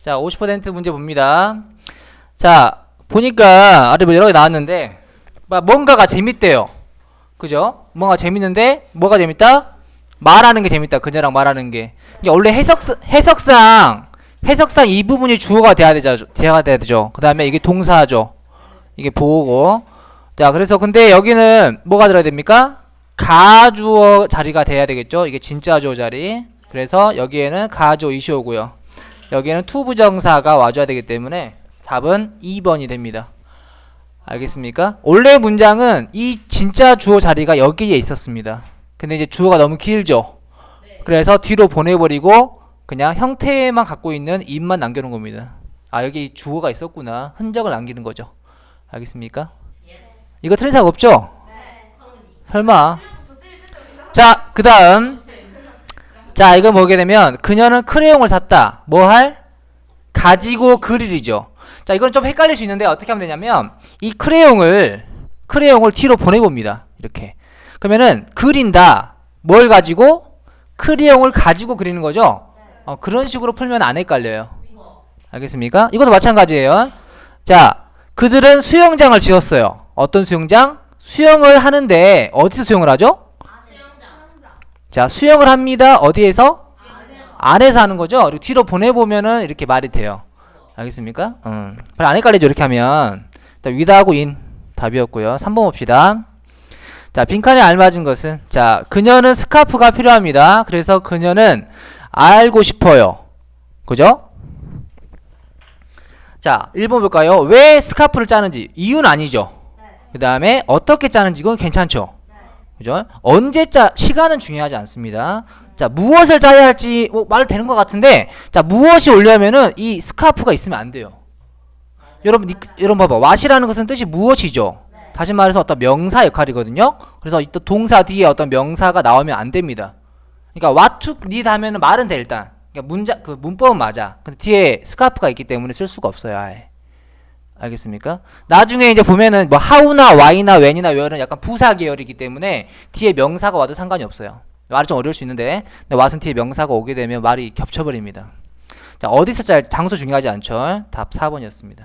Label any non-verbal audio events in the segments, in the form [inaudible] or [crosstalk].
자, 50% 문제 봅니다. 자, 보니까 아래 뭐 여러 개 나왔는데 막 뭔가가 재밌대요. 그죠? 뭔가 재밌는데 뭐가 재밌다? 말하는 게 재밌다. 그녀랑 말하는 게. 이게 원래 해석 해석상 해석상 이 부분이 주어가 돼야 되죠. 돼야 되죠. 그다음에 이게 동사죠. 이게 보고. 자, 그래서 근데 여기는 뭐가 들어야 됩니까? 가주어 자리가 돼야 되겠죠. 이게 진짜 주어 자리. 그래서 여기에는 가주어 이시오고요. 여기에는 투부정사가 와줘야 되기 때문에 답은 2번이 됩니다. 알겠습니까? 원래 문장은 이 진짜 주어 자리가 여기에 있었습니다. 근데 이제 주어가 너무 길죠. 그래서 뒤로 보내버리고 그냥 형태만 갖고 있는 입만 남겨놓은 겁니다. 아 여기 주어가 있었구나. 흔적을 남기는 거죠. 알겠습니까? 이거 틀린 사람 없죠? 설마. 자, 그 다음. 자, 이거 보게 되면 그녀는 크레용을 샀다. 뭐 할? 가지고 그릴이죠. 자, 이건 좀 헷갈릴 수 있는데 어떻게 하면 되냐면 이 크레용을 크레용을 뒤로 보내봅니다. 이렇게. 그러면은 그린다. 뭘 가지고? 크레용을 가지고 그리는 거죠. 어, 그런 식으로 풀면 안 헷갈려요. 알겠습니까? 이것도 마찬가지예요. 자, 그들은 수영장을 지었어요. 어떤 수영장? 수영을 하는데 어디서 수영을 하죠? 자, 수영을 합니다. 어디에서? 안에서 하는 거죠. 그리고 뒤로 보내보면은 이렇게 말이 돼요. 알겠습니까? 음. 별로 안 헷갈리죠. 이렇게 하면. 일단 위다하고 인 답이었고요. 3번 봅시다. 자, 빈칸에 알맞은 것은 자, 그녀는 스카프가 필요합니다. 그래서 그녀는 알고 싶어요. 그죠? 자, 1번 볼까요? 왜 스카프를 짜는지 이유는 아니죠. 그 다음에 어떻게 짜는지 이건 괜찮죠. 그죠? 언제 짜 시간은 중요하지 않습니다. 자 무엇을 짜야 할지 뭐 말 되는 것 같은데 자 무엇이 올려면은 이 스카프가 있으면 안 돼요. 여러분 이, 여러분 봐봐 왓이라는 것은 뜻이 무엇이죠? 다시 말해서 어떤 명사 역할이거든요. 그래서 이또 동사 뒤에 어떤 명사가 나오면 안 됩니다. 그러니까 what to need 하면은 말은 돼 일단. 그러니까 문자 그 문법은 맞아. 근데 뒤에 스카프가 있기 때문에 쓸 수가 없어요. 아예. 알겠습니까? 나중에 이제 보면은 뭐 how나 why나 when이나 where는 약간 부사 계열이기 때문에 뒤에 명사가 와도 상관이 없어요. 말이 좀 어려울 수 있는데 what은 뒤에 명사가 오게 되면 말이 겹쳐버립니다. 자 어디서 짤 장소 중요하지 않죠? 답 4번이었습니다.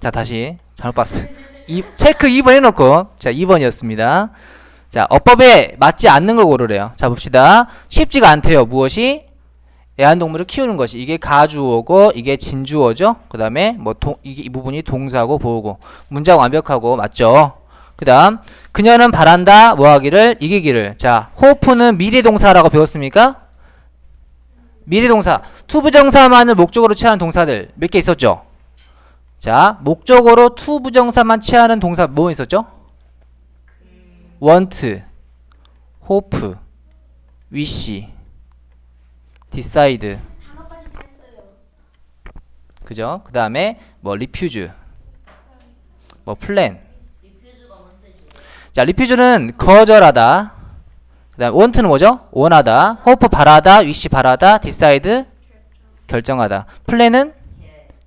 자 다시 잘못 봤어. 이, 체크 2번 해놓고 자 2번이었습니다. 자 어법에 맞지 않는 걸 고르래요. 자 봅시다. 쉽지가 않대요. 무엇이? 애완동물을 키우는 것이 이게 가주어고 이게 진주어죠. 그 다음에 뭐 동, 이게 이 부분이 동사고 보고 문장 완벽하고 맞죠. 그 다음 그녀는 바란다 뭐하기를 이기기를. 자 호프는 미래 동사라고 배웠습니까? 미래 동사 투부정사만을 목적으로 취하는 동사들 몇 개 있었죠. 자 목적으로 투부정사만 취하는 동사 뭐 있었죠? want, hope, wish. Decide 그죠? 그 다음에 뭐 refuse 뭐 plan 자 refuse는 거절하다. 그 다음 want는 뭐죠? 원하다. hope 바라다. wish 바라다. decide 결정하다. plan은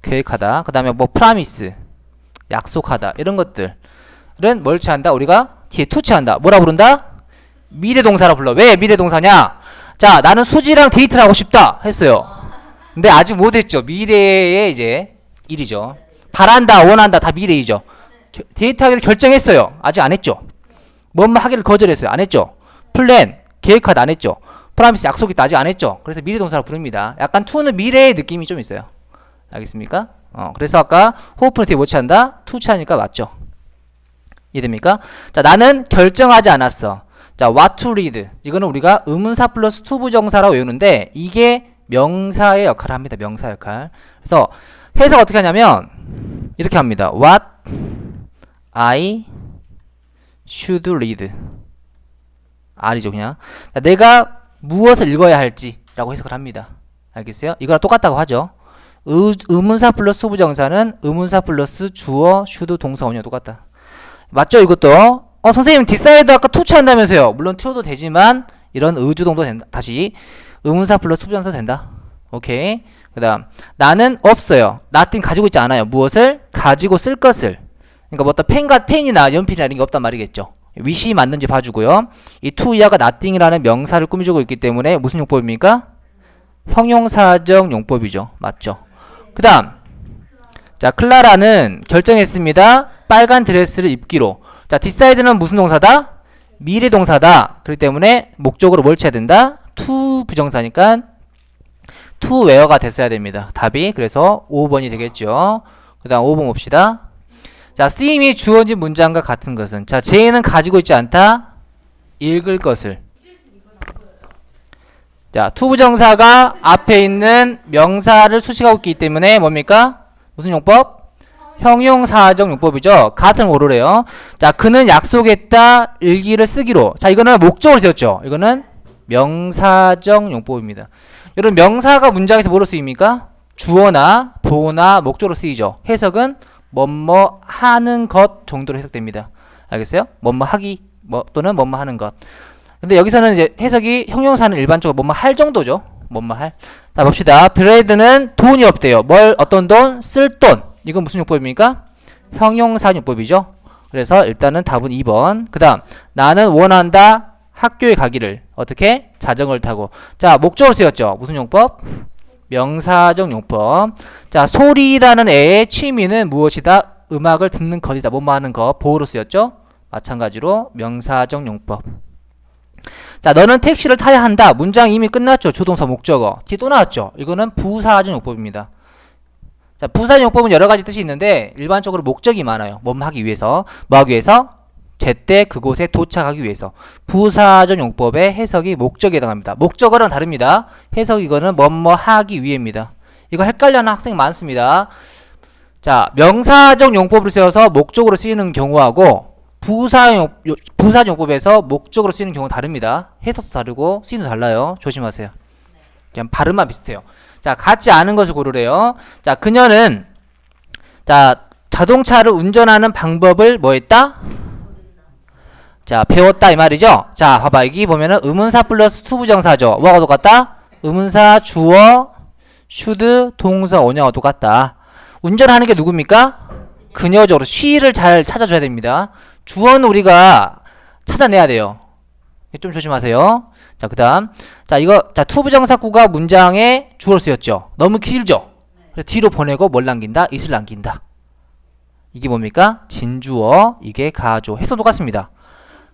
계획하다. 그 다음에 뭐 promise 약속하다. 이런 것들은 뭘 취한다? 우리가 뒤에 to 취한다. 뭐라 부른다? 미래동사라 불러. 왜 미래동사냐? 자, 나는 수지랑 데이트를 하고 싶다 했어요. 근데 아직 못 했죠. 미래의 이제 일이죠. 바란다, 원한다 다 미래이죠. 겨- 데이트하기로 결정했어요. 아직 안 했죠. 뭔 하기를 거절했어요. 안 했죠. 플랜, 계획하다 안 했죠. 프라미스 약속있다 아직 안 했죠. 그래서 미래 동사로 부릅니다. 약간 투는 미래의 느낌이 좀 있어요. 알겠습니까? 어, 그래서 아까 호프는 되게 못 취한다. 투 취하니까 맞죠. 이해됩니까? 자, 나는 결정하지 않았어. 자, what to read. 이거는 우리가 의문사 플러스 투부정사라고 외우는데 이게 명사의 역할을 합니다. 명사 역할. 그래서 해석 어떻게 하냐면 이렇게 합니다. What I should read. R이죠, 그냥. 자, 내가 무엇을 읽어야 할지라고 해석을 합니다. 알겠어요? 이거랑 똑같다고 하죠. 의, 의문사 플러스 투부정사는 의문사 플러스 주어, should, 동사, 원형 똑같다. 맞죠, 이것도? 어 선생님 디사이드 아까 투치 한다면서요 물론 튀어도 되지만 이런 의주동도 된다 다시 의문사 플러스 투부정사 된다 오케이 그 다음 나는 없어요 nothing 가지고 있지 않아요 무엇을 가지고 쓸 것을 그러니까 뭐 어떤 펜과 펜이나 연필이나 이런 게 없단 말이겠죠 위시 맞는지 봐주고요. 이 to 이하가 nothing이라는 명사를 꾸며주고 있기 때문에 무슨 용법입니까? 형용사적 용법이죠. 맞죠? 그 다음 자 클라라는 결정했습니다. 빨간 드레스를 입기로 자 디사이드는 무슨 동사다? 미래 동사다. 그렇기 때문에 목적으로 뭘 쳐야 된다? to 부정사니까 to where가 됐어야 됩니다. 답이 그래서 5번이 되겠죠. 그 다음 5번 봅시다. 자, 쓰임이 주어진 문장과 같은 것은 자, 제는 가지고 있지 않다. 읽을 것을. 자, 투부정사가 앞에 있는 명사를 수식하고 있기 때문에 뭡니까? 무슨 용법? 형용사적 용법이죠. 같은 오로래요. 자, 그는 약속했다. 일기를 쓰기로. 자, 이거는 목적으로 쓰였죠. 이거는 명사적 용법입니다. 여러분 명사가 문장에서 뭐로 쓰입니까? 주어나 보나 목적으로 쓰이죠. 해석은 뭐뭐 하는 것 정도로 해석됩니다. 알겠어요? 뭐뭐 하기 뭐 또는 뭐뭐 하는 것. 근데 여기서는 이제 해석이 형용사는 일반적으로 뭐뭐 할 정도죠. 뭐뭐 할. 자 봅시다. 브레드는 돈이 없대요. 뭘 어떤 돈? 쓸 돈. 이건 무슨 용법입니까? 형용사 용법이죠. 그래서 일단은 답은 2번. 그 다음 나는 원한다. 학교에 가기를. 어떻게? 자전거를 타고. 자 목적으로 쓰였죠. 무슨 용법? 명사적 용법. 자 소리라는 애의 취미는 무엇이다? 음악을 듣는 것이다. 뭐뭐 하는 거. 보호로 쓰였죠? 마찬가지로 명사적 용법. 자 너는 택시를 타야 한다. 문장 이미 끝났죠. 조동사 목적어. 뒤에 또 나왔죠. 이거는 부사적 용법입니다 자 부사적 용법은 여러 가지 뜻이 있는데 일반적으로 목적이 많아요 뭐 하기 위해서 뭐 하기 위해서 제때 그곳에 도착하기 위해서 부사적 용법의 해석이 목적에 해당합니다. 목적어랑 다릅니다. 해석 이거는 뭐뭐 하기 위해입니다. 이거 헷갈려하는 학생이 많습니다. 자, 명사적 용법을 쓰여서 목적으로 쓰이는 경우하고 부사용 부사 용법에서 목적으로 쓰이는 경우 다릅니다. 해석도 다르고 쓰이는 달라요. 조심하세요. 그냥 발음만 비슷해요. 자, 같지 않은 것을 고르래요. 자, 그녀는 자, 자동차를 운전하는 방법을 뭐 했다? 자, 배웠다 이 말이죠. 자, 봐봐. 여기 보면은 의문사 플러스 투부정사죠. 뭐가 똑같다? 의문사 주어 should 동사 원형과 똑같다. 운전하는 게 누굽니까? 그녀죠. she를 잘 찾아줘야 됩니다. 주어는 우리가 찾아내야 돼요. 좀 조심하세요. 자, 그 다음 자 이거 자 투부정사구가 문장에 주어로 쓰였죠. 너무 길죠. 그래서 뒤로 보내고 뭘 남긴다? it을 남긴다. 이게 뭡니까? 진주어 이게 가조. 해석 똑같습니다.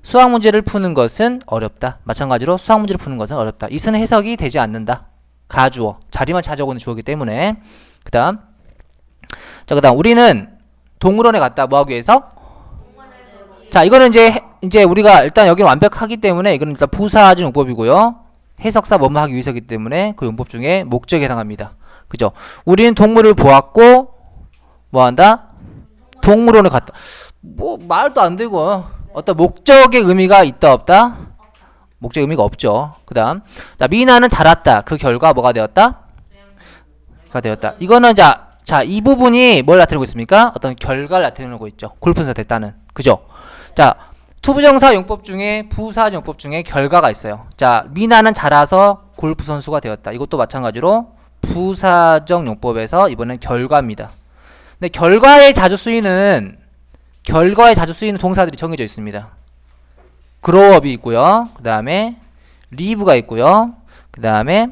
수학 문제를 푸는 것은 어렵다. 마찬가지로 수학 문제를 푸는 것은 어렵다. 이은 해석이 되지 않는다. 가주어. 자리만 찾아오는 주어이기 때문에. 그 다음. 자, 그 다음. 우리는 동물원에 갔다. 뭐 하기 위해서? 자, 이거는 이제, 해- 이제 우리가 일단 여기는 완벽하기 때문에 이거는 일단 부사적 용법이고요. 해석사 뭐뭐 하기 위해서기 때문에 그 용법 중에 목적에 해당합니다. 그죠? 우리는 동물을 보았고, 뭐 한다? 동물원에 갔다. 뭐, 말도 안 되고. 어떤 목적의 의미가 있다 없다? 목적 의미가 없죠. 그다음 자 미나는 자랐다. 그 결과 뭐가 되었다? 가 되었다. 이거는 자, 자, 이 부분이 뭘 나타내고 있습니까? 어떤 결과를 나타내고 있죠. 골프선수 됐다는. 그죠? 자, 투부정사 용법 중에 부사 용법 중에 결과가 있어요. 자, 미나는 자라서 골프 선수가 되었다. 이것도 마찬가지로 부사적 용법에서 이번엔 결과입니다. 근데 결과에 자주 쓰이는 결과에 자주 쓰이는 동사들이 정해져 있습니다. growup이 있고요. 그 다음에 live가 있고요. 그 다음에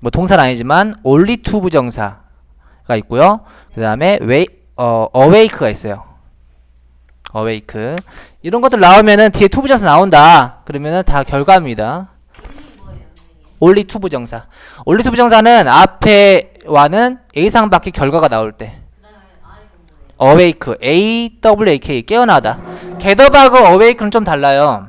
뭐 동사는 아니지만 only to 부정사가 있고요. 그 다음에 어, awake가 있어요. Awake 이런 것들 나오면은 뒤에 to 부정사 나온다. 그러면은 다 결과입니다. only to 부정사. only to 부정사는 앞에와는 A상 밖에 결과가 나올 때. awake, A W A K 깨어나다. getup하고 awake는 좀 달라요.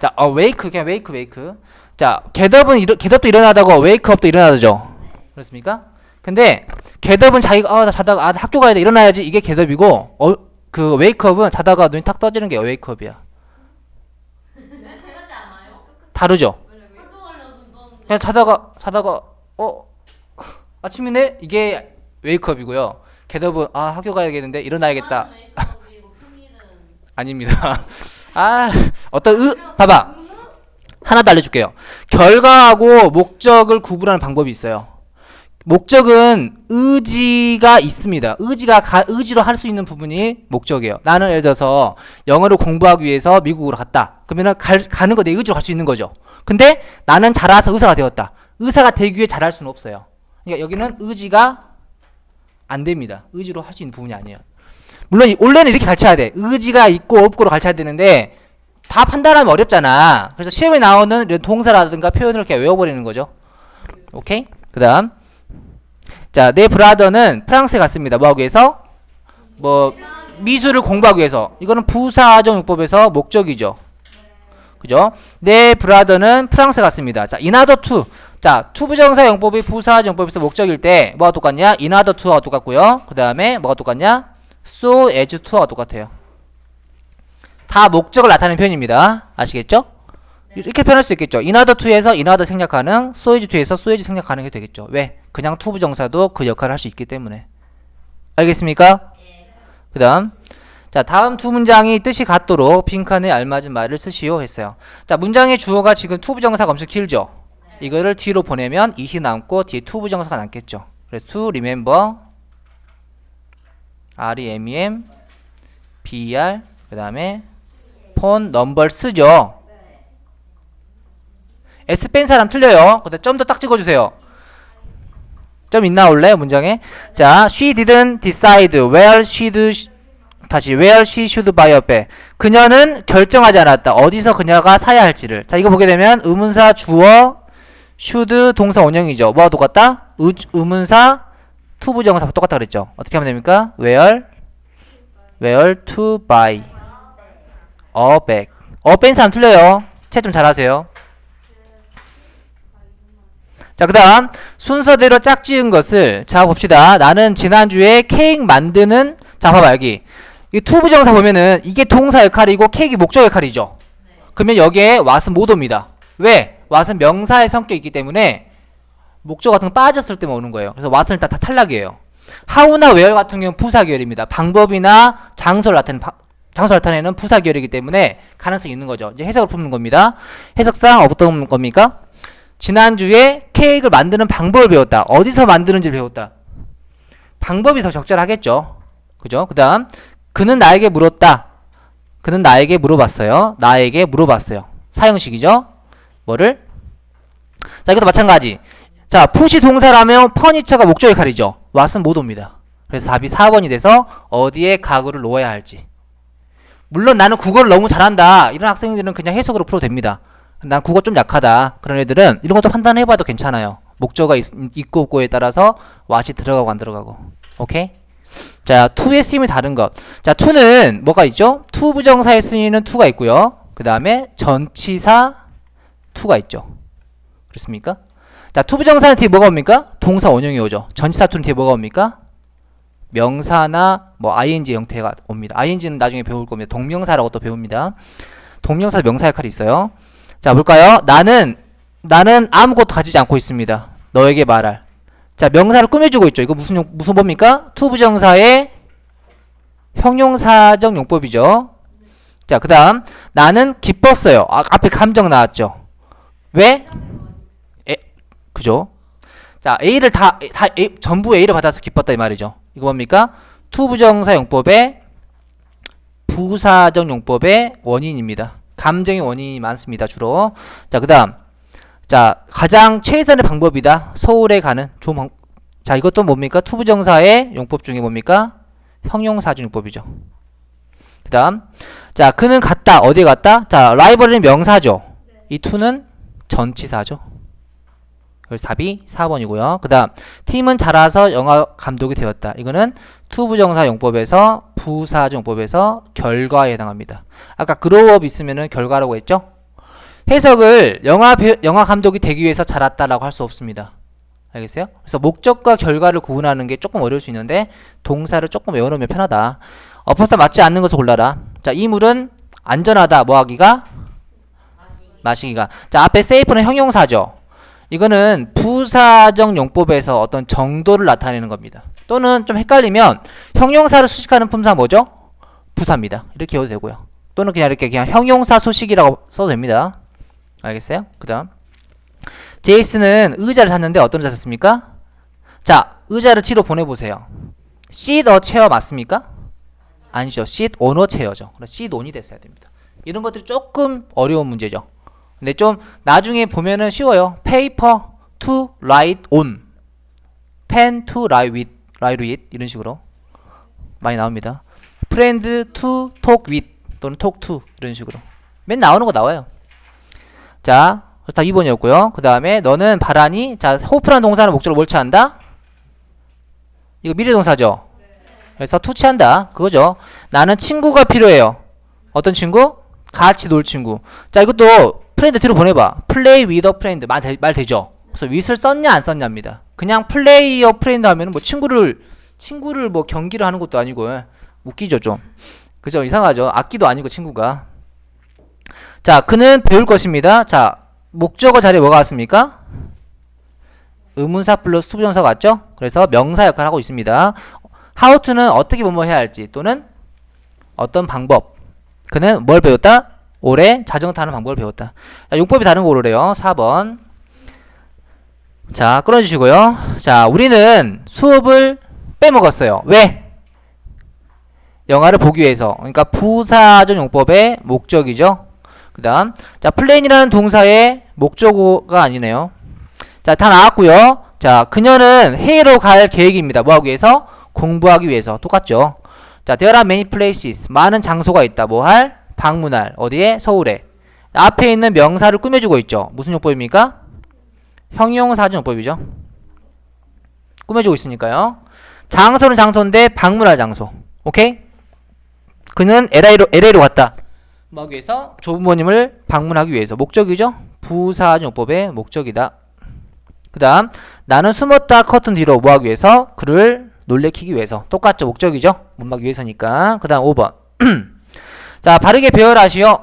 자, awake 그냥 wake wake. 자, getup은 일어, getup도 일어나다고 wake up도 일어나죠. 그렇습니까? 근데 getup은 자기가 어, 나 자다가 아, 나 학교 가야 돼 일어나야지 이게 getup이고 어, 그 up은 자다가 눈이 탁 떠지는 게 up이야. 다르죠. 그냥 자다가 자다가 어 [laughs] 아침이네 이게 up이고요. getup은 아 학교 가야겠는데 일어나야겠다. 아닙니다. [laughs] 아, 어떤 으 봐봐. 하나 더 알려줄게요. 결과하고 목적을 구분하는 방법이 있어요. 목적은 의지가 있습니다. 의지가 가, 의지로 할 수 있는 부분이 목적이에요. 나는 예를 들어서 영어를 공부하기 위해서 미국으로 갔다. 그러면은 갈, 가는 거 내 의지로 갈 수 있는 거죠. 근데 나는 자라서 의사가 되었다. 의사가 되기 위해 잘할 수는 없어요. 그러니까 여기는 의지가 안 됩니다. 의지로 할 수 있는 부분이 아니에요. 물론 이- 원래는 이렇게 가르쳐야 돼. 의지가 있고 없고로 가르쳐야 되는데 다 판단하면 어렵잖아. 그래서 시험에 나오는 이런 동사라든가 표현을 이렇게 외워버리는 거죠. 오케이? 그 다음. 자, 내 브라더는 프랑스에 갔습니다. 뭐하기 위해서? 뭐, 미술을 공부하기 위해서. 이거는 부사적 용법에서 목적이죠. 그죠? 내 브라더는 프랑스에 갔습니다. 자, 인하더 투. 자, 투부정사 용법이 부사적 용법에서 목적일 때 뭐가 똑같냐? 인하더 투와 똑같고요. 그 다음에 뭐가 똑같냐? so as to와 똑같아요. 다 목적을 나타내는 표현입니다. 아시겠죠? 이렇게 표현할 수도 있겠죠. 인하더 투에서 인하더 생략 가능, 소에즈 투에서 소에즈 생략 가능이 되겠죠. 왜? 그냥 투부정사도 그 역할을 할 수 있기 때문에. 알겠습니까? 그 다음. 자, 다음 두 문장이 뜻이 같도록 빈칸에 알맞은 말을 쓰시오 했어요. 자, 문장의 주어가 지금 투부정사가 엄청 길죠? 이거를 뒤로 보내면 이히 남고 뒤에 투부정사가 남겠죠. 그래서 to remember, R-E-M-E-M, B-E-R, 그 다음에 폰 넘버 쓰죠. S 뺀 사람 틀려요. 근데 좀더딱 찍어주세요. 좀 있나 원래 문장에? 자, she didn't decide where she should 다시 where she should buy a bag. 그녀는 결정하지 않았다. 어디서 그녀가 사야 할지를. 자, 이거 보게 되면 의문사 주어 should 동사 원형이죠. 뭐가 똑같다? 의, 의문사 투부정사 똑같다 그랬죠. 어떻게 하면 됩니까? where where to buy a bag. 어뺀 사람 틀려요. 채 좀 잘하세요. 자, 그 다음, 순서대로 짝지은 것을, 자, 봅시다. 나는 지난주에 케이크 만드는, 자, 봐봐, 여기. 이 투부정사 보면은, 이게 동사 역할이고, 케이크 목적 역할이죠. 그러면 여기에 왓은 못 옵니다. 왜? 왓은 명사의 성격이 있기 때문에, 목적 같은 거 빠졌을 때만 오는 거예요. 그래서 왓은 일단 다 탈락이에요. 하우나 웨어 같은 경우는 부사 계열입니다. 방법이나 장소를 나타내는, 바- 장소를 나타내는 부사 계열이기 때문에 가능성이 있는 거죠. 이제 해석을 푸는 겁니다. 해석상 어떤 겁니까? 지난주에 케이크를 만드는 방법을 배웠다. 어디서 만드는지 배웠다. 방법이 더 적절하겠죠. 그죠? 그 다음, 그는 나에게 물었다. 그는 나에게 물어봤어요. 나에게 물어봤어요. 사형식이죠? 뭐를? 자, 이것도 마찬가지. 자, 푸시 동사라면 퍼니처가 목적 역할이죠. 왓은 못 옵니다. 그래서 답이 4번이 돼서 어디에 가구를 놓아야 할지. 물론 나는 국어를 너무 잘한다. 이런 학생들은 그냥 해석으로 풀어도 됩니다. 난 국어 좀 약하다. 그런 애들은 이런 것도 판단해봐도 괜찮아요. 있, 있고 없고에 따라서 왓이 들어가고 안 들어가고. 오케이? 자, to의 쓰임이 다른 것. 자, to는 뭐가 있죠? to 부정사에 쓰이는 to가 있고요. 그 다음에 전치사 to가 있죠. 그렇습니까? 자, to 부정사는 뒤에 뭐가 옵니까? 동사 원형이 오죠. 전치사 to는 뒤에 뭐가 옵니까? 명사나 뭐 ing 형태가 옵니다. ing는 나중에 배울 겁니다. 동명사라고 또 배웁니다. 동명사 명사 역할이 있어요. 자, 볼까요? 나는 나는 아무것도 가지지 않고 있습니다. 너에게 말할. 자, 명사를 꾸며주고 있죠. 이거 무슨 용, 무슨 법입니까? 투부정사의 형용사적 용법이죠. 자, 그다음 나는 기뻤어요. 아, 앞에 감정 나왔죠. 왜? 에, 그죠? 자, A를 다, 다 A, 전부 A를 받아서 기뻤다 이 말이죠. 이거 뭡니까? 투부정사 용법의 부사적 용법의 원인입니다. 감정의 원인이 많습니다, 주로. 자, 그 다음. 자, 가장 최선의 방법이다. 서울에 가는 방... 자, 이것도 뭡니까? 투부정사의 용법 중에 뭡니까? 형용사적 용법이죠. 그 다음. 자, 그는 갔다. 어디에 갔다? 자, 라이벌은 명사죠. 이 투는 전치사죠. 그래서 답이 4번이고요. 그 다음. 팀은 자라서 영화 감독이 되었다. 이거는 투부정사 용법에서 부사적 용법에서 결과에 해당합니다. 아까 그로업 있으면은 결과라고 했죠? 해석을 영화 배, 영화 감독이 되기 위해서 자랐다라고 할 수 없습니다. 알겠어요? 그래서 목적과 결과를 구분하는 게 조금 어려울 수 있는데 동사를 조금 외워놓으면 편하다. 어퍼사 맞지 않는 것을 골라라. 자, 이 물은 안전하다. 뭐 하기가? 마시기가. 자, 앞에 세이프는 형용사죠. 이거는 부사적 용법에서 어떤 정도를 나타내는 겁니다. 또는 좀 헷갈리면 형용사를 수식하는 품사 뭐죠? 부사입니다. 이렇게 해도 되고요. 또는 그냥 이렇게 그냥 형용사 수식이라고 써도 됩니다. 알겠어요? 그 다음 제이슨은 의자를 샀는데 어떤 의자 샀습니까? 자, 의자를 T로 보내보세요. sit a 맞습니까? 아니죠. sit on a chair죠. 그래서 sit on이 됐어야 됩니다. 이런 것들이 조금 어려운 문제죠. 근데 좀 나중에 보면은 쉬워요. paper to write on, pen to write with, write with 이런 식으로 많이 나옵니다. friend to talk with 또는 talk to 이런 식으로 맨 나오는 거 나와요. 자, 그래서 다 2번이었고요. 그 다음에 너는 바라니 자 호프란 동사는 목적으로 뭘 취한다? 이거 미래 동사죠. 그래서 투치한다. 그거죠. 나는 친구가 필요해요. 어떤 친구? 같이 놀 친구. 자, 이것도 프렌드 뒤로 보내봐. with a friend. 말, 되죠? 그래서 with을 썼냐, 안 썼냐입니다. 그냥 a friend 하면 뭐 친구를, 친구를 뭐 경기를 하는 것도 아니고, 예. 웃기죠, 좀. 그죠? 이상하죠? 악기도 아니고, 친구가. 자, 그는 배울 것입니다. 자, 목적어 자리에 뭐가 왔습니까? 의문사 플러스 투부정사가 왔죠? 그래서 명사 역할을 하고 있습니다. how to는 어떻게 뭐뭐 해야 할지 또는 어떤 방법. 그는 뭘 배웠다? 올해 자전거 타는 방법을 배웠다. 자, 용법이 다른 거 고르래요. 4번. 자, 끊어주시고요. 자, 우리는 수업을 빼먹었어요. 왜? 영화를 보기 위해서. 그러니까 부사적 용법의 목적이죠. 그 다음. 자, 플랜이라는 동사의 목적어가 아니네요. 자, 다 나왔고요. 자, 그녀는 해외로 갈 계획입니다. 뭐 하기 위해서? 공부하기 위해서. 똑같죠. 자, there are many places. 많은 장소가 있다. 뭐 할? 방문할. 어디에? 서울에. 앞에 있는 명사를 꾸며주고 있죠. 무슨 용법입니까? 형용사적 용법이죠. 꾸며주고 있으니까요. 장소는 장소인데 방문할 장소. 오케이? 그는 LA로, LA로 갔다. 뭐 하기 위해서? 조부모님을 방문하기 위해서. 목적이죠? 부사적 용법의 목적이다. 그 다음 나는 숨었다 커튼 뒤로 뭐 하기 위해서? 그를 놀래키기 위해서 똑같죠 목적이죠 못 막기 위해서니까 그 다음 5번 자 바르게 배열하시오.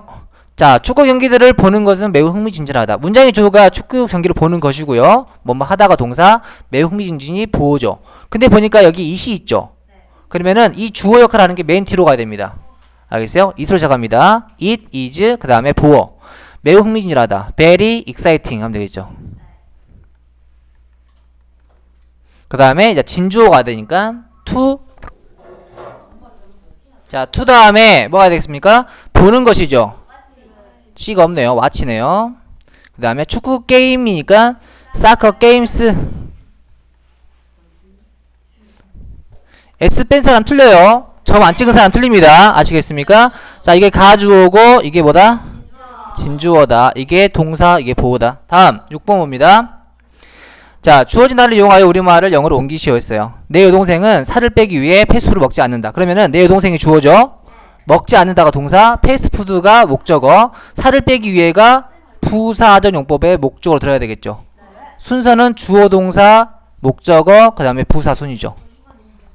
자 축구 경기들을 보는 것은 매우 흥미진진하다. 문장의 주어가 축구 경기를 보는 것이고요. 뭐뭐 하다가 동사 매우 흥미진진이 보호죠. 근데 보니까 여기 이시 있죠? 그러면은 이 주어 역할을 하는 게 맨 뒤로 가야 됩니다. 알겠어요? 이수로 시작합니다. it is 그 다음에 보어. 매우 흥미진진하다. very exciting 하면 되겠죠? 그 다음에 진주어가 되니까 to 자, to 다음에 뭐가 되겠습니까? 보는 것이죠. C가 없네요. watch네요. 그 다음에 축구 게임이니까 soccer games S 뺀 사람 틀려요. 점 안 찍은 사람 틀립니다. 아시겠습니까? 자, 이게 가주어고 이게 뭐다? 진주어다. 이게 동사, 이게 보호다. 다음 6번 봅니다. 자, 주어진 단어를 이용하여 우리말을 영어로 옮기시오 했어요. 내 여동생은 살을 빼기 위해 패스트푸드를 먹지 않는다. 그러면은 내 여동생이 주어죠. 먹지 않는다가 동사, 패스트푸드가 목적어, 살을 빼기 위해가 부사적 용법의 목적으로 들어야 되겠죠. 순서는 주어 동사, 목적어, 그 다음에 부사 순이죠.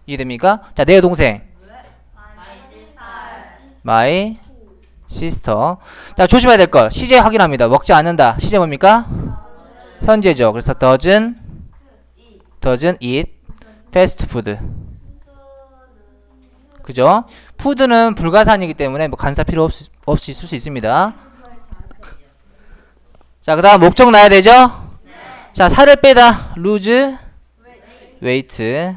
이해됩니까? 자, 내 여동생. my sister. 자, 조심해야 될 거. 시제 확인합니다. 먹지 않는다. 시제 뭡니까? 현재죠. 그래서 doesn't doesn't eat fast food. 그죠? 푸드는 불가산이기 때문에 뭐 간사 필요 없, 없이 쓸 수 있습니다. 자, 그 다음 목적 나야 되죠? 자, 살을 빼다 lose weight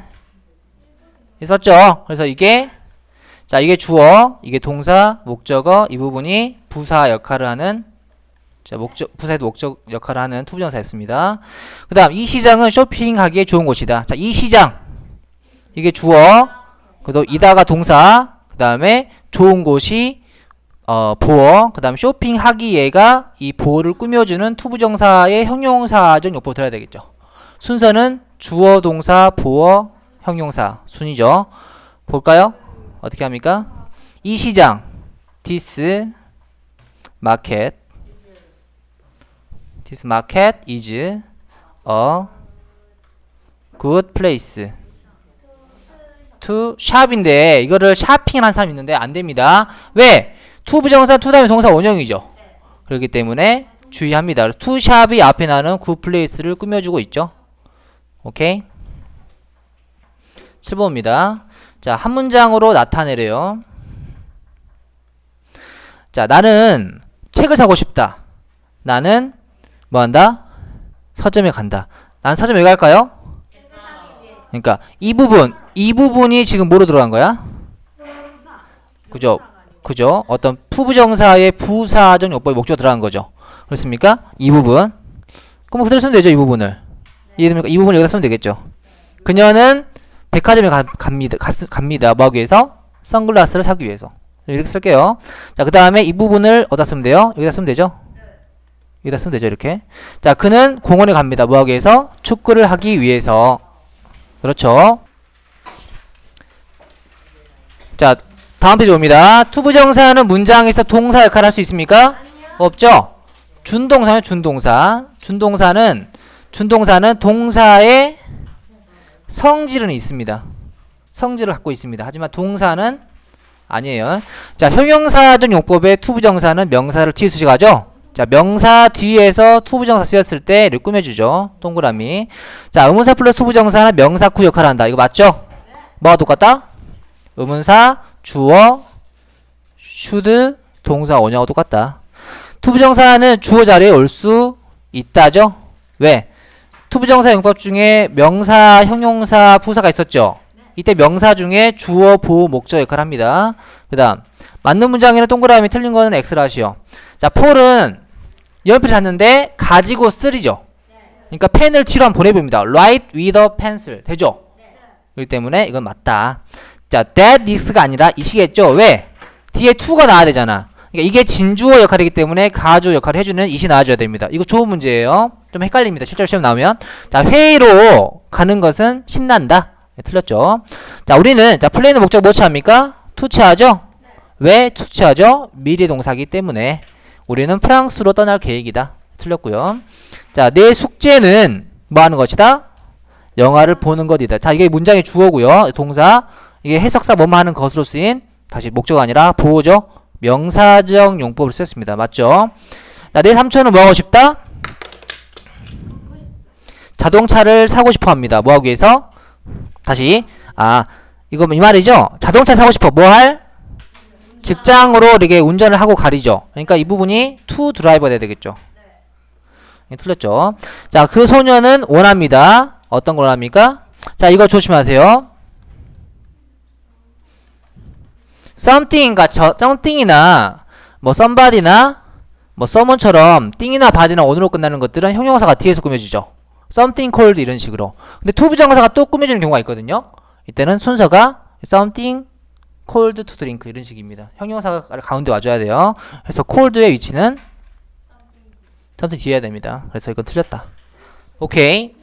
있었죠? 그래서 이게 자, 이게 주어, 이게 동사, 목적어, 이 부분이 부사 역할을 하는 자, 목적, 부사에도 목적 역할을 하는 투부정사였습니다. 그 다음, 이 시장은 쇼핑하기에 좋은 곳이다. 자, 이 시장. 이게 주어, 그다음 이다가 동사, 그 다음에 좋은 곳이, 어, 보어, 그 다음 쇼핑하기에가 이 보어를 꾸며주는 투부정사의 형용사적 용법 들어야 되겠죠. 순서는 주어, 동사, 보어, 형용사 순이죠. 볼까요? 어떻게 합니까? 이 시장, this market, This market is a good place to shop인데 이거를 샤핑하는 사람이 있는데 안 됩니다. 왜? to 부정사 to 다음에 동사 원형이죠. 그렇기 때문에 주의합니다. to shop이 앞에 나는 good place를 꾸며주고 있죠. 오케이? 7번입니다. 자, 한 문장으로 나타내래요. 자, 나는 책을 사고 싶다. 나는 뭐 한다? 서점에 간다. 난 서점에 왜 갈까요? 그러니까 이 부분, 이 부분이 지금 뭐로 들어간 거야? 그죠? 그죠? 어떤 푸부정사의 부사적 용법이 목적으로 들어간 거죠. 그렇습니까? 이 부분. 그럼 그대로 쓰면 되죠, 이 부분을. 이해됩니까? 이 부분을 여기다 쓰면 되겠죠. 그녀는 백화점에 가, 갑니다. 갔, 갑니다. 뭐 하기 위해서? 선글라스를 사기 위해서. 이렇게 쓸게요. 자, 그 다음에 이 부분을 어디다 쓰면 돼요? 여기다 쓰면 되죠? 여기다 쓰면 되죠, 이렇게. 자, 그는 공원에 갑니다. 뭐 하기 위해서? 축구를 하기 위해서. 그렇죠. 자, 다음 페이지 옵니다. 투부정사는 문장에서 동사 역할을 할 수 있습니까? 없죠? 준동사는 준동사. 준동사는 준동사는 동사의 성질은 있습니다. 성질을 갖고 있습니다. 하지만 동사는 아니에요. 자, 형용사적 용법의 투부정사는 명사를 뒤에 수식하죠? 자, 명사 뒤에서 투부정사 쓰였을 때를 꾸며주죠. 동그라미. 자, 의문사 플러스 투부정사는 명사 구 역할을 한다. 이거 맞죠? 뭐가 똑같다? 의문사, 주어, should, 동사 원형하고 똑같다. 투부정사는 주어 자리에 올 수 있다죠? 왜? 투부정사 용법 중에 명사, 형용사, 부사가 있었죠? 이때 명사 중에 주어, 보호, 목적 역할을 합니다. 그 다음 맞는 문장에는 동그라미 틀린 거는 X를 하시오. 자, 폴은 연필을 샀는데 가지고 쓰리죠. 그러니까 펜을 뒤로 한번 보내봅니다. Write with a pencil. 되죠? 그렇기 때문에 이건 맞다. 자, that is가 아니라 이시겠죠? 왜? 뒤에 to가 나와야 되잖아. 그러니까 이게 진주어 역할이기 때문에 가주 역할을 해주는 it이 나와줘야 됩니다. 이거 좋은 문제예요. 좀 헷갈립니다. 실제 시험 나오면. 자, 회의로 가는 것은 신난다. 네, 틀렸죠? 자, 우리는 자 플레이는 목적 뭐 취합니까? 투 취하죠? 왜투 취하죠? 미래 동사기 때문에 우리는 프랑스로 떠날 계획이다. 틀렸고요. 자, 내 숙제는 뭐 하는 것이다? 영화를 보는 것이다. 자, 이게 문장의 주어고요. 동사. 이게 해석사 뭐뭐 하는 것으로 쓰인 다시 목적가 아니라 보호죠. 명사적 용법을 썼습니다. 맞죠? 자, 내 삼촌은 뭐 하고 싶다? 자동차를 사고 싶어 합니다. 뭐 하기 위해서? 다시 아 이거 이 말이죠. 자동차 사고 싶어 뭐 할? 직장으로 이렇게 운전을 하고 가리죠. 그러니까 이 부분이 to 드라이버 돼야 되겠죠. 예, 틀렸죠. 자, 그 소녀는 원합니다. 어떤 걸 원합니까? 자, 이거 조심하세요. something과 저, something이나 뭐 somebody나 뭐 someone처럼 띵이나 body나 on으로 끝나는 것들은 형용사가 뒤에서 꾸며지죠. Something cold 이런 식으로. 근데 to 부정사가 또 꾸며주는 경우가 있거든요. 이때는 순서가 something cold to drink 이런 식입니다. 형용사가 가운데 와줘야 돼요. 그래서 cold의 위치는 something 뒤에 해야 됩니다. 그래서 이건 틀렸다. 오케이.